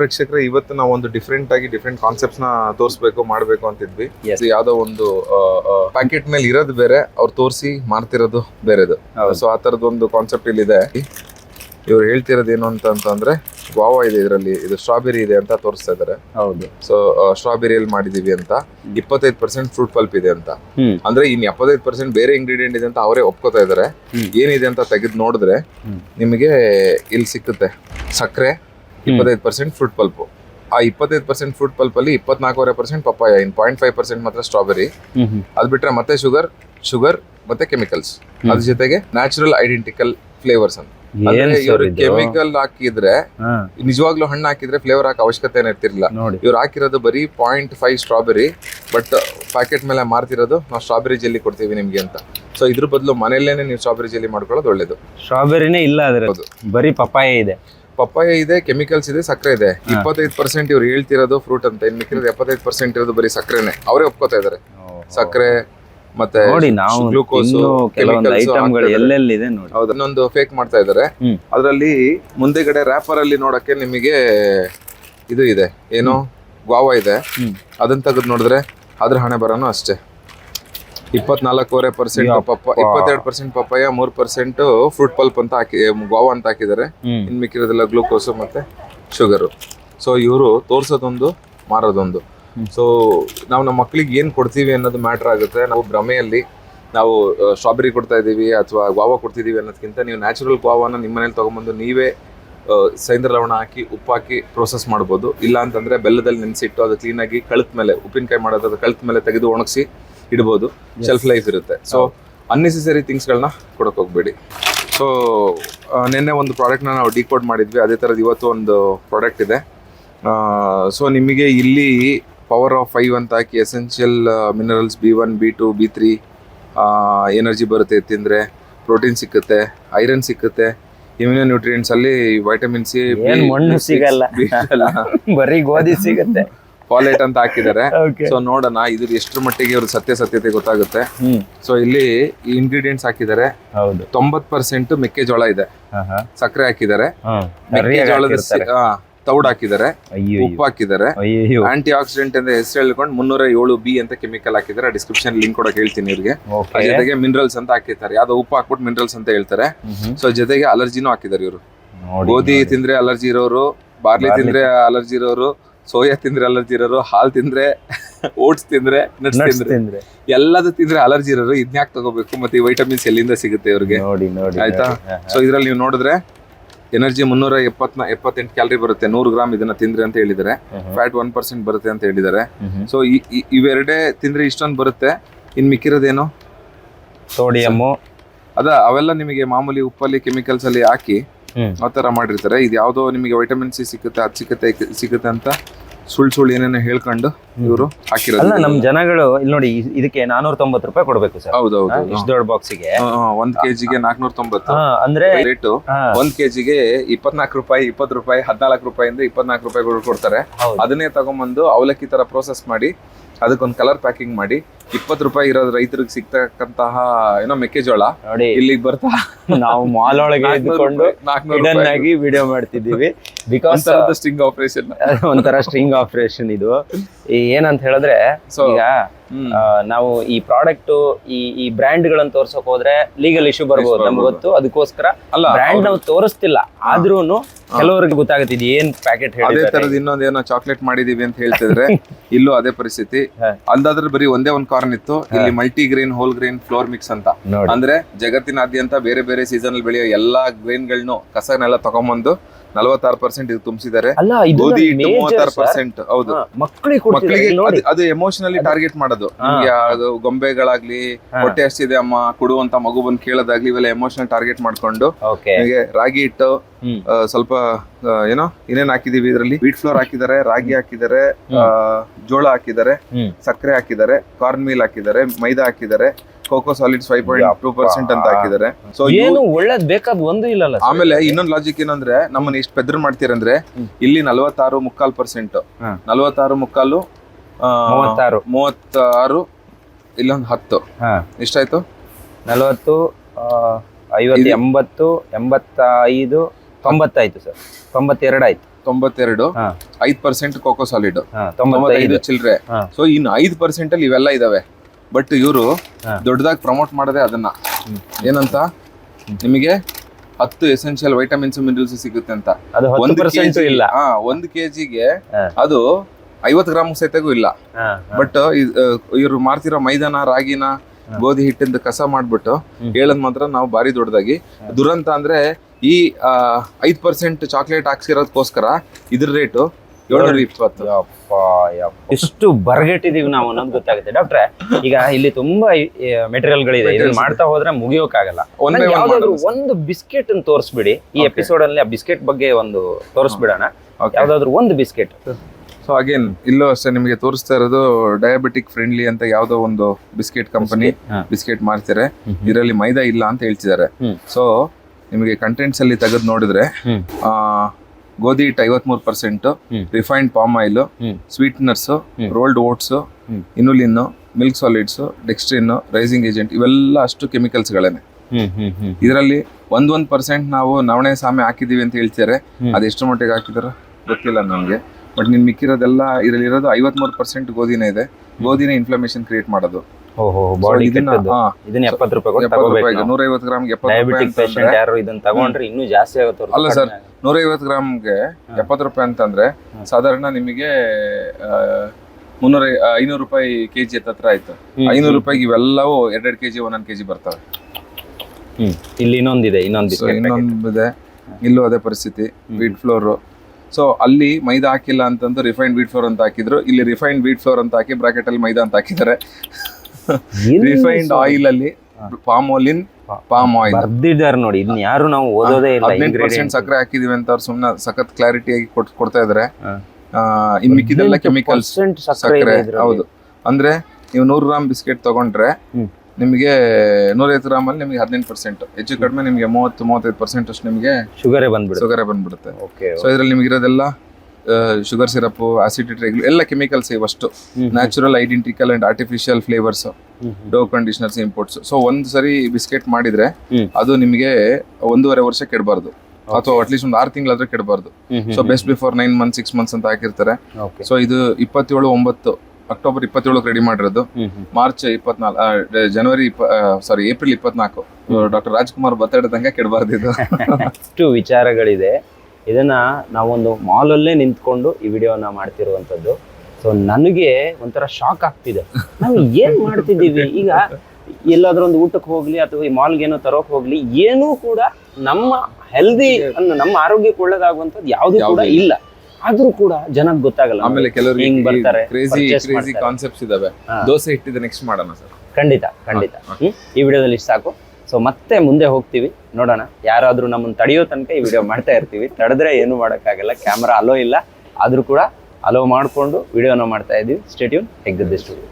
ಪ್ರೇಕ್ಷಕರೇ ಇವತ್ತು ನಾವು ಒಂದು ಡಿಫ್ರೆಂಟ್ ಆಗಿ ಡಿಫ್ರೆಂಟ್ ಕಾನ್ಸೆಪ್ಟ್ಸ್ನ ತೋರಿಸ್ಬೇಕು ಮಾಡ್ಬೇಕು ಅಂತಿದ್ವಿ. ಯಾವ್ದೋ ಒಂದು ಪ್ಯಾಕೆಟ್ ಮೇಲೆ ಇರೋದು ಬೇರೆ ಅವ್ರು ತೋರಿಸಿ ಮಾಡ್ತಿರೋದು ಬೇರೆದು. ಸೊ ಆ ತರದ್ ಒಂದು ಕಾನ್ಸೆಪ್ಟ್ ಇಲ್ಲಿದೆ. ಇವ್ರು ಹೇಳ್ತಿರೋದು ಏನು ಅಂತ ಅಂತಂದ್ರೆ ವಾವ ಇದೆ ಇದರಲ್ಲಿ ಇದು ಸ್ಟ್ರಾಬೆರಿ ಇದೆ ಅಂತ ತೋರಿಸ್ತಾ ಇದ್ದಾರೆ ಹೌದು. ಸೊ ಸ್ಟ್ರಾಬೆರಿಯಲ್ಲಿ ಮಾಡಿದೀವಿ ಅಂತ. ಇಪ್ಪತ್ತೈದು ಪರ್ಸೆಂಟ್ ಫ್ರೂಟ್ ಪಲ್ಪ್ ಇದೆ ಅಂತ. ಅಂದ್ರೆ ಇನ್ ಎಪ್ಪತ್ತೈದು ಪರ್ಸೆಂಟ್ ಬೇರೆ ಇಂಗ್ರೀಡಿಯಂಟ್ ಇದೆ ಅಂತ ಅವರೇ ಒಪ್ಕೋತಾ ಇದಾರೆ. ಏನಿದೆ ಅಂತ ತೆಗೆದು ನೋಡಿದ್ರೆ. ನಿಮಗೆ ಇಲ್ಲಿ ಸಿಕ್ಕುತ್ತೆ. ಸಕ್ಕರೆ. ಇಪ್ಪತ್ತೈದು ಪರ್ಸೆಂಟ್ ಫ್ರೂಟ್ ಪಲ್ಪ್ ಆ ಇಪ್ಪತ್ತೈದು ಪರ್ಸೆಂಟ್ ಫ್ರೂಟ್ ಪಲ್ಪ್ ಅಲ್ಲಿ ಇಪ್ಪತ್ನಾಲ್ಕೂವರೆ percent papaya in point five percent ಮಾತ್ರ ಸ್ಟ್ರಾಬೆರಿ ಅದ್ ಬಿಟ್ರೆ ಮತ್ತೆ ಶುಗರ್ ಶುಗರ್ ಮತ್ತೆ ಕೆಮಿಕಲ್ಸ್ ಅದ್ರ ಜೊತೆಗೆ ನ್ಯಾಚುರಲ್ ಐಡೆಂಟಿಕಲ್ ಫ್ಲೇವರ್ಸ್ ಅಂತ. ಕೆಮಿಕಲ್ ಹಾಕಿದ್ರೆ ನಿಜವಾಗ್ಲೂ ಹಣ್ಣು ಹಾಕಿದ್ರೆ ಫ್ಲೇವರ್ ಹಾಕೋ ಅವಶ್ಯಕತೆ ಇರ್ತಿರ್ಲಿಲ್ಲ. ಇವ್ರು ಹಾಕಿರೋದು ಬರೀ point five strawberry but packet ಮೇಲೆ ಮಾರ್ತಿರೋದು ನಾವು ಸ್ಟ್ರಾಬೆರಿ ಜೆಲ್ಲಿ ಕೊಡ್ತೀವಿ ನಿಮ್ಗೆ ಅಂತ. ಸೊ ಇದ್ರ ಬದಲು ಮನೆಯಲ್ಲೇನೆ ನೀವು ಸ್ಟ್ರಾಬೆರಿ ಜೆಲ್ಲಿ ಮಾಡ್ಕೊಳ್ಳೋದು ಒಳ್ಳೇದು. ಸ್ಟ್ರಾಬೆರಿನೇ ಇಲ್ಲ ಅದ್ರ. ಬರೀ ಪಪ್ಪಾಯ ಇದೆ. ಪಪ್ಪಾಯ ಇದೆ ಕೆಮಿಕಲ್ಸ್ ಇದೆ ಸಕ್ಕರೆ ಇದೆ. ಇಪ್ಪತ್ತೈದು ಪರ್ಸೆಂಟ್ ಇವ್ರು ಹೇಳ್ತಿರೋದು ಫ್ರೂಟ್ ಅಂತ. ಇನ್ನು ಮಿಕ್ಕಿರೋದು ಎಪ್ಪತ್ತೈದು ಪರ್ಸೆಂಟ್ ಇರೋದು ಬರೀ ಸಕ್ಕರೆನೆ. ಅವರೇ ಒಪ್ಕೋತಾ ಇದಾರೆ. ಸಕ್ಕರೆ ಮತ್ತೆ ನೋಡಿ ನಾವು ಗ್ಲೂಕೋಸ್ ಇನ್ನು ಕೆಲವೊಂದು ಐಟಮ್ಗಳು ಎಲ್ಲೆಲ್ಲಿದೆ ನೋಡಿ. ಹೌದು ಇನ್ನೊಂದು ಫೇಕ್ ಮಾಡ್ತಾ ಇದಾರೆ. ಹ್ಮ್. ಅದರಲ್ಲಿ ಮುಂದೆಗಡೆ ರ್ಯಾಪರ್ ಅಲ್ಲಿ ನೋಡಕ್ಕೆ ನಿಮಗೆ ಇದು ಇದೆ. ಏನು ಗ್ವಾವಾ ಇದೆ. ಅದನ್ನ ತೆಗೆದು ನೋಡಿದ್ರೆ ಅದ್ರ ಹಣೆ ಬರೋನು ಅಷ್ಟೇ. ಇಪ್ಪತ್ನಾಲ್ಕೂವರೆ ಪರ್ಸೆಂಟ್ ಪಪ್ಪ ಇಪ್ಪತ್ತೆರಡು ಪರ್ಸೆಂಟ್ ಪಪ್ಪಾಯ ಮೂರು ಪರ್ಸೆಂಟ್ ಫ್ರೂಟ್ ಪಲ್ಪ್ ಅಂತ ಹಾಕಿ ಗೋವಾ ಅಂತ ಹಾಕಿದ್ದಾರೆ. ಇನ್ ಮಿಕ್ಕಿರೋದೆಲ್ಲ ಗ್ಲೂಕೋಸು ಮತ್ತೆ ಶುಗರು ಸೊ ಇವರು ತೋರ್ಸೋದೊಂದು ಮಾರೋದೊಂದು. ಸೊ ನಾವು ನಮ್ಮ ಮಕ್ಳಿಗೆ ಏನು ಕೊಡ್ತೀವಿ ಅನ್ನೋದು ಮ್ಯಾಟರ್ ಆಗುತ್ತೆ. ನಾವು ಭ್ರಮೆಯಲ್ಲಿ ನಾವು ಸ್ಟ್ರಾಬೆರಿ ಕೊಡ್ತಾ ಇದ್ದೀವಿ ಅಥವಾ ಗೋವಾ ಕೊಡ್ತಿದ್ದೀವಿ ಅನ್ನೋದಕ್ಕಿಂತ ನೀವು ನ್ಯಾಚುರಲ್ ಗೋವಾನ ನಿಮ್ಮ ಮನೇಲಿ ತೊಗೊಂಬಂದು ನೀವೇ ಸೈಂದ್ರ ಲವಣ ಹಾಕಿ ಉಪ್ಪಾಕಿ ಪ್ರೋಸೆಸ್ ಮಾಡ್ಬೋದು. ಇಲ್ಲ ಅಂತಂದ್ರೆ ಬೆಲ್ಲದಲ್ಲಿ ನೆನೆಸಿಟ್ಟು ಅದು ಕ್ಲೀನಾಗಿ ಕಳ್ತ ಮೇಲೆ ಉಪ್ಪಿನಕಾಯಿ ಮಾಡೋದು ಕಳ್ತ ಮೇಲೆ ತೆಗೆದು ಒಣಗಿಸಿ ಇಡ್ಬೋದು. ಶೆಲ್ಫ್ ಲೈಫ್ ಇರುತ್ತೆ. ಸೊ ಅನ್ನೆಸೆಸರಿ ಥಿಂಗ್ಸ್ಗಳನ್ನ ಕೊಡಕ್ಕೆ ಹೋಗ್ಬೇಡಿ. ಸೊ ನಿನ್ನೆ ಒಂದು ಪ್ರಾಡಕ್ಟ್ನ ನಾವು ಡಿಕೋಡ್ ಮಾಡಿದ್ವಿ. ಅದೇ ಥರದ್ದು ಇವತ್ತು ಒಂದು ಪ್ರಾಡಕ್ಟ್ ಇದೆ. ಸೊ ನಿಮಗೆ ಇಲ್ಲಿ ಪವರ್ ಆಫ್ ಫೈವ್ ಅಂತ ಹಾಕಿ essential minerals B one B two B three energy ಬರುತ್ತೆ ತಿಂದರೆ. ಪ್ರೋಟೀನ್ ಸಿಕ್ಕುತ್ತೆ ಐರನ್ ಸಿಕ್ಕುತ್ತೆ ಇಮ್ಯುನೋ ನ್ಯೂಟ್ರಿಯೆಂಟ್ಸ್ ಅಲ್ಲಿ ವೈಟಮಿನ್ ಸಿ ಮಣ್ಣು ಸಿಗಲ್ಲ. ಬರೀ ಗೋಧಿ ಸಿಗುತ್ತೆ. ಫಾಲೇಟ್ ಅಂತ ಹಾಕಿದ್ದಾರೆ. ಸೊ ನೋಡೋಣ ಇದು ಎಷ್ಟರ ಮಟ್ಟಿಗೆ ಇವ್ರ ಸತ್ಯಾಸತ್ಯತೆ ಗೊತ್ತಾಗುತ್ತೆ. ಹ್ಮ್. ಸೊ ಇಲ್ಲಿ ಇಂಗ್ರೀಡಿಯೆಂಟ್ಸ್ ಹಾಕಿದ್ದಾರೆ. ತೊಂಬತ್ ಪರ್ಸೆಂಟ್ ಮೆಕ್ಕೆಜೋಳ ಇದೆ. ಸಕ್ಕರೆ ಹಾಕಿದ್ದಾರೆ. ಹಾ ಮೆಕ್ಕೆಜೋಳದ. ತೌಡ್ ಹಾಕಿದ್ದಾರೆ. ಉಪ್ಪು ಹಾಕಿದ್ದಾರೆ. ಆಂಟಿ ಆಕ್ಸಿಡೆಂಟ್ ಅಂತ ಹೆಸರು ಹೇಳ್ಕೊಂಡು ಮುನ್ನೂರ ಏಳು ಬಿ ಅಂತ ಕೆಮಿಕಲ್ ಹಾಕಿದ್ದಾರೆ. ಡಿಸ್ಕ್ರಿಪ್ಷನ್ ಲಿಂಕ್ ಕೊಡಕ್ಕೆ ಹೇಳ್ತೀನಿ ಇವ್ರಿಗೆ. ಜೊತೆಗೆ ಮಿನರಲ್ಸ್ ಅಂತ ಹಾಕಿರ್ತಾರೆ. ಯಾವ್ದೋ ಉಪ್ಪು ಹಾಕ್ಬಿಟ್ಟು ಮಿನರಲ್ಸ್ ಅಂತ ಹೇಳ್ತಾರೆ. ಸೊ ಜೊತೆಗೆ ಅಲರ್ಜಿನೂ ಹಾಕಿದ್ದಾರೆ ಇವರು. ಗೋಧಿ ತಿಂದ್ರೆ ಅಲರ್ಜಿ ಇರೋರು ಬಾರ್ಲಿ ತಿಂದ್ರೆ ಅಲರ್ಜಿ ಇರೋರು ಸೋಯಾ ತಿಂದ್ರೆ ಅಲರ್ಜಿ ಇರೋರು ಹಾಲು ತಿಂದ್ರೆ ಓಟ್ಸ್ ತಿಂದ್ರೆ ನಟ್ಸ್ ತಿಂದ್ರೆ. ಎಲ್ಲದೂ ತಿಂದ್ರೆ ಅಲರ್ಜಿ ಇರೋರು ಇದ್ನ್ಯಾಕ್ ತಗೋಬೇಕು? ಮತ್ತೆ ಈ ವೈಟಮಿನ್ಸ್ ಎಲ್ಲಿಂದ ಸಿಗುತ್ತೆ ಇವ್ರಿಗೆ? ನೋಡಿ ನೋಡಿ ಆಯ್ತಾ. ಸೊ ಇದ್ರಲ್ಲಿ ನೀವು ನೋಡಿದ್ರೆ ಎನರ್ಜಿ ಮುನ್ನೂರ ಎಪ್ಪತ್ನ ಎಪ್ಪತ್ತೆಂಟು ಕ್ಯಾಲರಿ ಬರುತ್ತೆ. ನೂರು ಗ್ರಾಮ್ ಇದನ್ನ ತಿಂದ್ರೆ ಅಂತ ಹೇಳಿದ್ದಾರೆ. ಫ್ಯಾಟ್ ಒನ್ ಪರ್ಸೆಂಟ್ ಬರುತ್ತೆ ಅಂತ ಹೇಳಿದ್ದಾರೆ. ಸೊ ಇವೆರಡೇ ತಿಂದ್ರೆ ಇಷ್ಟೊಂದು ಬರುತ್ತೆ. ಇನ್ ಮಿಕ್ಕಿರೋದೇನು? ಸೋಡಿಯಮ್ಮು. ಅದ ಅವೆಲ್ಲ ನಿಮಗೆ ಮಾಮೂಲಿ ಉಪ್ಪಲ್ಲಿ ಕೆಮಿಕಲ್ಸ್ ಅಲ್ಲಿ ಹಾಕಿ ಆ ಥರ ಮಾಡಿರ್ತಾರೆ. ಇದು ಯಾವುದೋ ನಿಮಗೆ ವೈಟಮಿನ್ ಸಿ ಸಿಗುತ್ತೆ ಅದು ಸಿಗುತ್ತೆ ಇದ್ ಸಿಗುತ್ತೆ ಅಂತ ಸುಳ್ಳು ಸುಳ್ಳು ಏನೇನೋ ಹೇಳ್ಕೊಂಡು ಇವರು ಹಾಕಿರೋದು. ಅಲ್ಲ ನಮ್ ಜನಗಳು ಇಲ್ಲಿ ನೋಡಿ ಇ- ಇದಕ್ಕೆ ನಾನೂರ ತೊಂಬತ್ತು ರೂಪಾಯಿ ಕೊಡ್ಬೇಕು ಸರ್. ಹೌದು ಇಷ್ಟು ದೊಡ್ಡ ಬಾಕ್ಸಿಗೆ ಒಂದ್ ಕೆಜಿಗೆ ನಾಲ್ಕನೂರ ತೊಂಬತ್ತು ಅಂದ್ರೆ ರೇಟು ಹಾ, ಒಂದ್ ಕೆಜಿಗೆ ಇಪ್ಪತ್ನಾಲ್ಕು ರೂಪಾಯಿ ಇಪ್ಪತ್ತು ರೂಪಾಯಿ ಹದಿನಾಲ್ಕು ರೂಪಾಯಿಂದ ಇಪ್ಪತ್ನಾಲ್ಕು ರೂಪಾಯಿಗಳು ಕೊಡ್ತಾರೆ. ಹೌದು. ಅದನ್ನೇ ತಗೊಂಬಂದು ಅವಲಕ್ಕಿ ತರ ಪ್ರೋಸೆಸ್ ಮಾಡಿ ಅದಕ್ಕೊಂದು ಕಲರ್ ಪ್ಯಾಕಿಂಗ್ ಮಾಡಿ ಇಪ್ಪತ್ತು ರೂಪಾಯಿ ಇರೋದು ರೈತರಿಗೆ ಸಿಗ್ತಕ್ಕಂತಹ ಏನೋ ಮೆಕ್ಕೆಜೋಳ ನೋಡಿ ಇಲ್ಲಿಗೆ ಬರ್ತಾ? ನಾವು ಮಾಲ್ ಒಳಗೆ ಇದ್ಕೊಂಡು ಹಿಡನ್ ಆಗಿ ವಿಡಿಯೋ ಮಾಡ್ತಿದ್ದೀವಿ. ಬಿಕಾಸ್ ಸ್ಟ್ರಿಂಗ್ ಆಪರೇಷನ್ ಒಂಥರ ಸ್ಟ್ರಿಂಗ್ ಆಪರೇಷನ್ ಇದು. ಏನಂತ ಹೇಳಿದ್ರೆ ಈಗ ನಾವು ಈ ಪ್ರಾಡಕ್ಟ್ ಈ ಈ ಬ್ರ್ಯಾಂಡ್ ಗಳನ್ನ ತೋರ್ಸಕ್ ಹೋದ್ರೆ ಲೀಗಲ್ ಇಶ್ಯೂ ಬರ್ಬೋದು ನಮ್ಗೆ ಗೊತ್ತು. ಅದಕ್ಕೋಸ್ಕರ ಅಲ್ಲ, ಬ್ರ್ಯಾಂಡ್ ನಾವು ತೋರಿಸ್ತಿಲ್ಲ. ಆದ್ರೂ ಕೆಲವರಿಗೆ ಗೊತ್ತಾಗುತ್ತೆ ಇದು ಏನ್ ಪ್ಯಾಕೆಟ್ ಅದೇ ತರದ ತರದ್ ಇನ್ನೊಂದ್ ಏನೋ ಚಾಕ್ಲೇಟ್ ಮಾಡಿದೀವಿ ಅಂತ ಹೇಳ್ತಿದ್ರೆ ಇಲ್ಲೂ ಅದೇ ಪರಿಸ್ಥಿತಿ. ಅಲ್ದಾದ್ರೆ ಬರೀ ಒಂದೇ ಒಂದ್ ಕಾರ್ನ್ ಇತ್ತು. ಇಲ್ಲಿ multigrain whole grain flour mix ಅಂತ. ಅಂದ್ರೆ ಜಗತ್ತಿನಾದ್ಯಂತ ಬೇರೆ ಬೇರೆ ಸೀಸನ್ ಅಲ್ಲಿ ಬೆಳೆಯೋ ಎಲ್ಲಾ ಗ್ರೇನ್ಗಳನ್ನು ಕಸನೆಲ್ಲ ತಗೊಂಬಂದು ನಲವತ್ತಾರು ಪರ್ಸೆಂಟ್ ಇದು ತುಂಬಿಸಿದ್ದಾರೆ. ಗೋಧಿ ಹಿಟ್ಟು ಮೂವತ್ತಾರು ಪರ್ಸೆಂಟ್ ಹೌದು. ಮಕ್ಕಳಿಗೆ ಅದು- ಎಮೋಷನಲಿ ಟಾರ್ಗೆಟ್ ಮಾಡೋದು. ನಿಮ್ಗೆ ಅದು ಗೊಂಬೆಗಳಾಗ್ಲಿ ಹೊಟ್ಟೆ ಹಸ್ತಿದೆ ಅಮ್ಮ ಕೊಡುವಂತ ಮಗು ಬಂದು ಕೇಳೋದಾಗ್ಲಿ ಇವೆಲ್ಲ ಎಮೋಷನಲ್ ಟಾರ್ಗೆಟ್ ಮಾಡ್ಕೊಂಡು ನಿಮಗೆ ರಾಗಿ ಹಿಟ್ಟು ಸ್ವಲ್ಪ ಏನೋ ಏನೇನ್ ಹಾಕಿದೀವಿ ಇದರಲ್ಲಿ? ವೀಟ್ ಫ್ಲೋರ್ ಹಾಕಿದ್ದಾರೆ ರಾಗಿ ಹಾಕಿದ್ದಾರೆ ಜೋಳ ಹಾಕಿದ್ದಾರೆ ಸಕ್ಕರೆ ಹಾಕಿದ್ದಾರೆ ಕಾರ್ನ್ ಮೀಲ್ ಹಾಕಿದ್ದಾರೆ ಮೈದಾ ಹಾಕಿದ್ದಾರೆ cocoa solids five point two percent ಅಂತ ಹಾಕಿದ್ದಾರೆ. ಸೊ ಏನು ಒಳ್ಳೇದ್ ಬೇಕಾದ್ ಒಂದು ಇಲ್ಲಲ್ಲ sir. ಆಮೇಲೆ ಇನ್ನೊಂದು ಲಾಜಿಕ್ ಏನಂದ್ರೆ ನಮ್ಮನ್ನ ಎಷ್ಟು ಪೆದ್ರ ಮಾಡ್ತೀರಂದ್ರೆ ಇಲ್ಲಿ ನಲವತ್ತಾರು ಮುಕ್ಕಾಲ್ ಪರ್ಸೆಂಟ್. ನಲವತ್ತಾರು ಮುಕ್ಕಾಲು ಮೂವತ್ತಾರು. ಮೂವತ್ತಾರು ಇಲ್ಲೊಂದು ಹತ್ತು. ಎಷ್ಟಾಯ್ತು? ನಲವತ್ತು ಆ, ಐವತ್ತು ಎಂಬತ್ತು ಎಂಬತ್ತೈದು ತೊಂಬತ್ತಾಯ್ತು ಸರ್ ತೊಂಬತ್ತೆರಡು ಆಯ್ತು. ತೊಂಬತ್ತೆರಡು ಐದು ಪರ್ಸೆಂಟ್ ಕೋಕೋ ಸಾಲಿಡ್ ತೊಂಬತ್ತೈದು. ಚಿಲ್ಲರೆ. ಸೊ ಇನ್ನು ಐದು ಪರ್ಸೆಂಟ್ ಅಲ್ಲಿ ಇವೆಲ್ಲ ಇದಾವೆ. ಬಟ್ ಇವರು. ದೊಡ್ಡದಾಗಿ ಪ್ರಮೋಟ್ ಮಾಡದೆ ಅದನ್ನ. ಏನಂತ? ನಿಮಗೆ ಹತ್ತು ಎಸೆನ್ಷಿಯಲ್ ವೈಟಮಿನ್ಸ್ ಮಿನರಲ್ಸ್ ಸಿಗುತ್ತೆ ಅಂತ. ಒಂದು ಇಲ್ಲ. ಒಂದು ಕೆಜಿಗೆ. ಅದು ಐವತ್ತು ಗ್ರಾಮ್ ಸಹಿತಗೂ ಇಲ್ಲ. ಬಟ್ ಇವರು ಮಾರ್ತಿರೋ ಮೈದಾನ ರಾಗಿನ ಗೋಧಿ ಹಿಟ್ಟಿಂದ ಕಸ ಮಾಡ್ಬಿಟ್ಟು. ಹೇಳದ್ ಮಾತ್ರ ನಾವು ಬಾರಿ ದೊಡ್ಡದಾಗಿ. ದುರಂತ ಅಂದ್ರೆ ಈ ಐದ್ ಪರ್ಸೆಂಟ್ ಚಾಕ್ಲೇಟ್ ಹಾಕ್ಸಿರೋದಕ್ಕೋಸ್ಕರ ಇದ್ರ ರೇಟು ಏಳ್ನೂರ ಇಪ್ಪತ್ತು. ಯಪ್ಪ, ಯಪ್ಪ. ಎಷ್ಟು ಬರ್ಗೆಟ್ಟಿದೀವಿ ನಾವು ಅನ್ನೋದು ಗೊತ್ತಾಗುತ್ತೆ ಡಾಕ್ಟ್ರೆ ಈಗ ಇಲ್ಲಿ ತುಂಬಾ ಮೆಟೀರಿಯಲ್ ಗಳಿದೆ ಇದನ್ನ ಮಾಡ್ತಾ ಹೋದ್ರೆ ಮುಗಿಯೋಕ್ಕಾಗಲ್ಲ ಆಗಲ್ಲ ಯಾವ್ದಾದ್ರು ಒಂದು ಬಿಸ್ಕೆಟ್ ಅನ್ನು ತೋರಿಸ್ಬಿಡಿ. ಈ. ಎಪಿಸೋಡ್ ಅಲ್ಲಿ ಆ ಬಿಸ್ಕೆಟ್ ಬಗ್ಗೆ ಒಂದು ತೋರಿಸ್ಬಿಡೋಣ. ಯಾವ್ದಾದ್ರು ಒಂದು ಬಿಸ್ಕೆಟ್. ಸೊ ಅಗೇನ್ ಇಲ್ಲೂ ಅಷ್ಟೇ ನಿಮಗೆ ತೋರಿಸ್ತಾ ಇರೋದು ಡಯಾಬಿಟಿಕ್ ಫ್ರೆಂಡ್ಲಿ ಅಂತ ಯಾವ್ದೋ ಒಂದು ಬಿಸ್ಕೆಟ್ ಕಂಪನಿ. ಬಿಸ್ಕೆಟ್ ಮಾಡ್ತಾರೆ ಇದರಲ್ಲಿ ಮೈದಾ ಇಲ್ಲ ಅಂತ ಹೇಳ್ತಿದ್ದಾರೆ. ಸೊ ನಿಮಗೆ ಕಂಟೆಂಟ್ಸ್ ಅಲ್ಲಿ ತೆಗೆದು ನೋಡಿದ್ರೆ ಆ, ಗೋಧಿ ಹಿಟ್ಟು ಐವತ್ಮೂರು percent. Refined palm oil. Sweeteners rolled oats inulin inulin milk solids dextrin raising agent ಇವೆಲ್ಲ ಅಷ್ಟು ಕೆಮಿಕಲ್ಸ್ ಗಳೇನೆ. ಇದರಲ್ಲಿ ಒಂದ್ ಒಂದ್ ಪರ್ಸೆಂಟ್ ನಾವು ನವಣೆ ಸಾಮೆ ಹಾಕಿದೀವಿ ಅಂತ ಹೇಳ್ತಾರೆ ಅದ ಎಷ್ಟು ಮಟ್ಟಿಗೆ ಹಾಕಿದಾರ? ಗೊತ್ತಿಲ್ಲ ನಮ್ಗೆ. ಬಟ್ ನಿಮ್ ಮಿಕ್ಕಿರೋದೆಲ್ಲ ಇದರಲ್ಲಿ ಇರೋದು ಐವತ್ಮೂರು ಪರ್ಸೆಂಟ್ ಗೋಧಿನೇ ಇದೆ. ಗೋಧಿನ ಇನ್ಫ್ಲಮೇಷನ್ ಕ್ರಿಯೇಟ್ ಮಾಡೋದು. ನೂರೈವತ್ತು ಹೊರ್ತು ಅಲ್ಲ. ಆಗಲ್ಲ. ನೂರೈವತ್ತು ಗ್ರಾಮ್ಗೆ ಎಪ್ಪತ್ತು ರೂಪಾಯಿ ಅಂತಂದ್ರೆ. ಸಾಧಾರಣ ನಿಮಗೆ ಮುನ್ನೂರ ಐನೂರು ರೂಪಾಯಿ ಕೆಜಿ ಹತ್ರ ಆಯ್ತು. ಐನೂರು. ರೂಪಾಯಿಗೆ ಇವೆಲ್ಲವೂ ಎರಡೆರಡು ಕೆಜಿ ಒಂದೊಂದು ಕೆಜಿ ಬರ್ತವೆ. ಇಲ್ಲಿ ಇನ್ನೊಂದಿದೆ ಇನ್ನೊಂದಿದೆ. ಇಲ್ಲೂ ಅದೇ ಪರಿಸ್ಥಿತಿ ವೀಟ್ ಫ್ಲೋರ್ ಸೊ ಅಲ್ಲಿ ಮೈದಾ ಹಾಕಿಲ್ಲ ಅಂತಂದು ರಿಫೈನ್ಡ್ ವೀಟ್ ಫ್ಲೋರ್ ಅಂತ ಹಾಕಿದ್ರು. ಇಲ್ಲಿ ರಿಫೈನ್ಡ್ ವೀಟ್ ಫ್ಲೋರ್ ಅಂತ ಹಾಕಿ ಬ್ರಾಕೆಟ್ ಅಲ್ಲಿ ಮೈದಾ ಅಂತ ಹಾಕಿದ್ದಾರೆ. ರಿಫೈನ್ಡ್ ಆಯಿಲ್ ಅಲ್ಲಿ ಪಾಮ್ ಓಲಿನ್ ಪಾಮ್ ಆಯಿಲ್ ಬರ್ದಿದ್ದಾರೆ ನೋಡಿ ಇದನ್ನ ಯಾರು ನಾವು ಓದೋದೇ ಇಲ್ಲ ಹದಿನೆಂಟು ಪರ್ಸೆಂಟ್. ಸಕ್ಕರೆ ಹಾಕಿದೀವಿ ಅಂತ ಅವ್ರು ಸುಮ್ಮನೆ ಸಖತ್ ಕ್ಲಾರಿಟಿ ಆಗಿ ಕೊಡ್ತಾ ಇದಾರೆ. ಇನ್ ಮಿಕ್ಕಿದೆಲ್ಲ ಕೆಮಿಕಲ್ಸ್ 18% ಸಕ್ಕರೆ ಹೌದು. ಅಂದ್ರೆ ನೀವು ನೂರು ಗ್ರಾಮ್ ಬಿಸ್ಕೆಟ್ ತಗೊಂಡ್ರೆ. ನಿಮಗೆ ನೂರೈವತ್ತು ಗ್ರಾಮ್ ಅಲ್ಲಿ ನಿಮಗೆ ಹದಿನೆಂಟು ಪರ್ಸೆಂಟ್ ಹೆಚ್ಚು ಕಡಿಮೆ ನಿಮಗೆ ಮೂವತ್ತು ಮೂವತ್ತೈದು ಪರ್ಸೆಂಟ್ ಅಷ್ಟು ನಿಮಗೆ ಶುಗರೇ ಬಂದ್ಬಿಡುತ್ತೆ. ಶುಗರೇ ಬಂದ್ಬಿಡುತ್ತೆ. ಸೊ ಇದ್ರಲ್ಲಿ ನಿಮಗೆ ಇರೋದೆಲ್ಲ ಶುಗರ್ ಸಿರಪ್ ಆಸಿಡಿಟಿ ಎಲ್ಲ chemicals ಇವಷ್ಟು natural identical and artificial flavours dough conditioners imports so ಒಂದ್ ಸರಿ ಬಿಸ್ಕೆಟ್ ಮಾಡಿದ್ರೆ ಅದು ನಿಮಗೆ ಒಂದೂವರೆ ವರ್ಷ ಕೆಡಬಾರ್ದು. ಅಥವಾ ಅಟ್ಲೀಸ್ಟ್ ಒಂದು ಆರು ತಿಂಗಳಾದ್ರೆ ಕೆಡಬಾರ್ದು. So best before nine month six months ಅಂತ ಹಾಕಿರ್ತಾರೆ. ಸೊ ಇದು ಇಪ್ಪತ್ತೇಳು ಒಂಬತ್ತು ಅಕ್ಟೋಬರ್ ಇಪ್ಪತ್ತೇಳಕ್ಕೆ ರೆಡಿ ಮಾಡಿರೋದು. ಮಾರ್ಚ್ ಇಪ್ಪತ್ನಾಲ್ಕು ಜನವರಿ ಸಾರಿ ಏಪ್ರಿಲ್ ಇಪ್ಪತ್ನಾಲ್ಕು. ಡಾಕ್ಟರ್ ರಾಜ್ಕುಮಾರ್ ಬತ್ತಾಡದಂಗೆ ಕೆಡಬಾರ್ದು ಇದು. ಅಷ್ಟು ವಿಚಾರಗಳಿದೆ. ಇದನ್ನ ನಾವೊಂದು ಮಾಲಲ್ಲೇ ನಿಂತ್ಕೊಂಡು ಈ ವಿಡಿಯೋನ ಮಾಡ್ತಿರುವಂಥದ್ದು. ಸೊ ನನಗೆ ಒಂಥರ ಶಾಕ್ ಆಗ್ತಿದೆ. ನಾವು ಏನ್ ಮಾಡ್ತಿದ್ದೀವಿ? ಈಗ ಎಲ್ಲಾದ್ರೂ ಒಂದು ಊಟಕ್ಕೆ ಹೋಗ್ಲಿ ಅಥವಾ ಈ ಮಾಲ್ಗೆ ಏನೋ ತರೋಕ್ ಹೋಗ್ಲಿ ಏನೂ ಕೂಡ ನಮ್ಮ ಹೆಲ್ದಿ ಅನ್ನು ನಮ್ಮ ಆರೋಗ್ಯಕ್ಕೆ ಒಳ್ಳೇದಾಗುವಂಥದ್ದು ಯಾವುದು ಕೂಡ ಇಲ್ಲ. ಆದ್ರೂ ಕೂಡ ಜನಕ್ಕೆ ಗೊತ್ತಾಗಲ್ಲ. ಆಮೇಲೆ ಕೆಲವರಿಗೆ ಹಿಂಗ್ ಬರ್ತಾರೆ, ಕ್ರೇಜಿ ಕ್ರೇಜಿ ಕಾನ್ಸೆಪ್ಟ್ಸ್ ಇದಾವೆ. ದೋಸೆ ಇಟ್ಟಿದೆ ನೆಕ್ಸ್ಟ್ ಮಾಡೋಣ ಸರ್. ಖಂಡಿತ ಖಂಡಿತ. ಈ ವಿಡಿಯೋದಲ್ಲಿ ಇಷ್ಟು ಸಾಕು. ಸೊ ಮತ್ತೆ ಮುಂದೆ ಹೋಗ್ತೀವಿ. ನೋಡೋಣ. ಯಾರಾದ್ರೂ ನಮ್ಮನ್ನು ತಡೆಯೋ ತನಕ ಈ ವಿಡಿಯೋ ಮಾಡ್ತಾ ಇರ್ತೀವಿ. ತಡೆದ್ರೆ ಏನು ಮಾಡೋಕ್ಕಾಗಲ್ಲ. ಕ್ಯಾಮ್ರಾ ಅಲೋ ಇಲ್ಲ. ಆದ್ರೂ ಕೂಡ ಅಲೋ ಮಾಡಿಕೊಂಡು ವಿಡಿಯೋನ ಮಾಡ್ತಾ ಇದ್ದೀವಿ. Stay tuned Heggadde studio